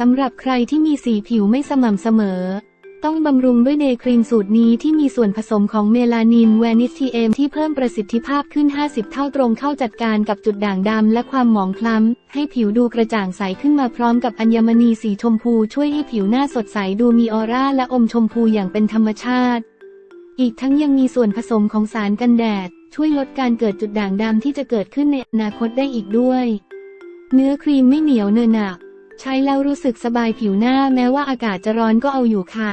สำหรับใครที่มีสีผิวไม่สม่ำเสมอ ต้องบำรุงด้วยเดย์ครีมสูตรนี้ที่มีส่วนผสมของเมลานินแวนิสทีเอมที่เพิ่มประสิทธิภาพขึ้น 50 เท่าตรงเข้าจัดการกับจุดด่างดำและความหมองคล้ำ ให้ผิวดูกระจ่างใสขึ้นมาพร้อมกับอัญมณีสีชมพูช่วยให้ผิวหน้าสดใสดูมีออร่าและอมชมพูอย่างเป็นธรรมชาติ อีกทั้งยังมีส่วนผสมของสารกันแดด ช่วยลดการเกิดจุดด่างดำที่จะเกิดขึ้นในอนาคตได้อีกด้วย เนื้อครีมไม่เหนียวเนอะหนัก ใช้แล้วรู้สึกสบายผิวหน้าแม้ว่าอากาศจะร้อนก็เอาอยู่ค่ะ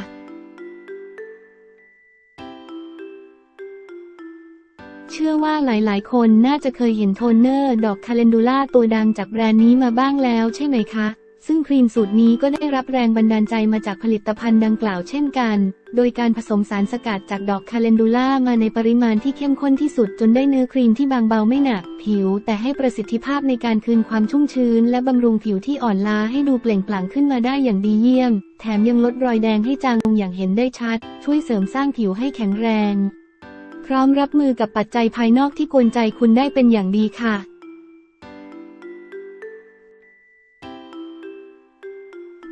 เชื่อว่าหลายๆ คนน่าจะเคยเห็นโทนเนอร์ ดอกคาเลนดูล่าตัวดังจากแบรนด์นี้มาบ้างแล้วใช่ไหมคะ ซึ่งครีมสูตรนี้ก็ได้รับแรงบันดาลใจมาจากผลิตภัณฑ์ดังกล่าวเช่นกัน โดยการผสมสารสกัดจากดอกคาเลนดูล่ามาในปริมาณที่เข้มข้นที่สุดจนได้เนื้อครีมที่บางเบาไม่หนัก ผิว แต่ให้ประสิทธิภาพในการคืนความชุ่มชื้น และบำรุงผิวที่อ่อนล้าให้ดูเปล่งปลั่งขึ้นมาได้อย่างดีเยี่ยม แถมยังลดรอยแดงให้จางลงอย่างเห็นได้ชัด ช่วยเสริมสร้างผิวให้แข็งแรง พร้อมรับมือกับปัจจัยภายนอกที่กวนใจคุณได้เป็นอย่างดีค่ะ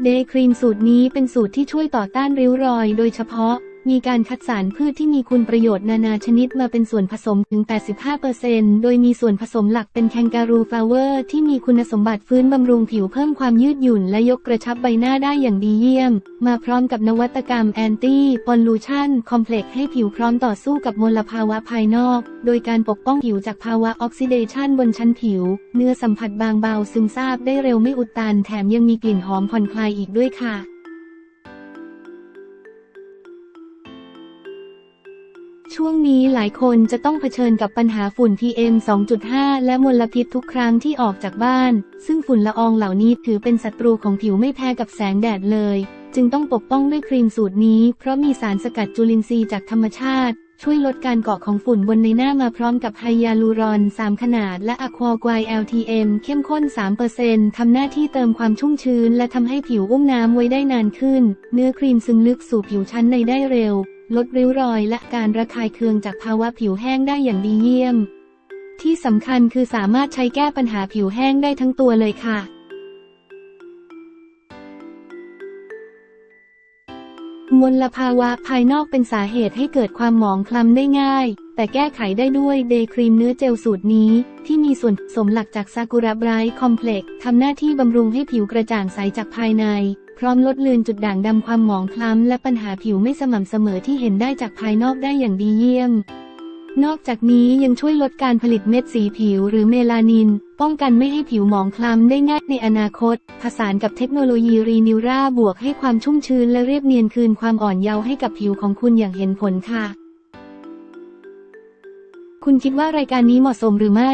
เดย์ครีมสูตรนี้เป็นสูตรที่ช่วยต่อต้านริ้วรอยโดยเฉพาะ มีการคัดสารพืชที่มีคุณประโยชน์นานาชนิดมาเป็นส่วนผสมถึง 85%โดยมีส่วนผสมหลักเป็นแคนการูฟลาเวอร์ที่มีคุณสมบัติฟื้นบำรุงผิวเพิ่มความยืดหยุ่นและยกกระชับใบหน้าได้อย่างดีเยี่ยม มาพร้อมกับนวัตกรรมแอนตี้ปอลูชันคอมเพล็กซ์ให้ผิวพร้อมต่อสู้กับมลภาวะภายนอก โดยการปกป้องผิวจากภาวะออกซิเดชันบนชั้นผิว เนื้อสัมผัสบางเบาซึมซาบได้เร็วไม่อุดตันแถมยังมีกลิ่นหอมผ่อนคลายอีกด้วยค่ะ ช่วงนี้หลายคนจะต้องเผชิญกับปัญหาฝุ่น PM 2.5 และมลพิษทุกครั้งที่ออกจากบ้าน ซึ่งฝุ่นละอองเหล่านี้ถือเป็นศัตรูของผิวไม่แพ้กับแสงแดดเลย จึงต้องปกป้องด้วยครีมสูตรนี้ เพราะมีสารสกัดจุลินทรีย์จากธรรมชาติ ช่วยลดการเกาะของฝุ่นบนในหน้ามาพร้อมกับไฮยาลูรอน 3 ขนาด และอะควากวาย LTM เข้มข้น 3%ทำหน้าที่เติมความชุ่มชื้น และทำให้ผิวอุ้มน้ำไว้ได้นานขึ้น เนื้อครีมซึมลึกสู่ผิวชั้นในได้เร็ว ลดริ้วรอยและการระคายเคืองจากภาวะผิวแห้งได้อย่างดีเยี่ยม ที่สำคัญคือสามารถใช้แก้ปัญหาผิวแห้งได้ทั้งตัวเลยค่ะ มลภาวะภายนอกเป็นสาเหตุให้เกิดความหมองคล้ำได้ง่าย แต่แก้ไขได้ด้วยเดย์ครีมเนื้อเจลสูตรนี้ ที่มีส่วนผสมหลักจากซากุระไบรท์คอมเพล็กซ์ทำหน้าที่บำรุงให้ผิวกระจ่างใสจากภายใน พร้อมลดเลือนจุดด่างดำความหมองคล้ำและปัญหาผิวไม่สม่ำเสมอที่เห็นได้จากภายนอกได้อย่างดีเยี่ยม นอกจากนี้ยังช่วยลดการผลิตเม็ดสีผิวหรือเมลานิน ป้องกันไม่ให้ผิวหมองคล้ำได้ง่ายในอนาคต ผสานกับเทคโนโลยีรีนิวราบวกให้ความชุ่มชื้นและเรียบเนียนคืนความอ่อนเยาว์ให้กับผิวของคุณอย่างเห็นผลค่ะ คุณคิดว่ารายการนี้เหมาะสมหรือไม่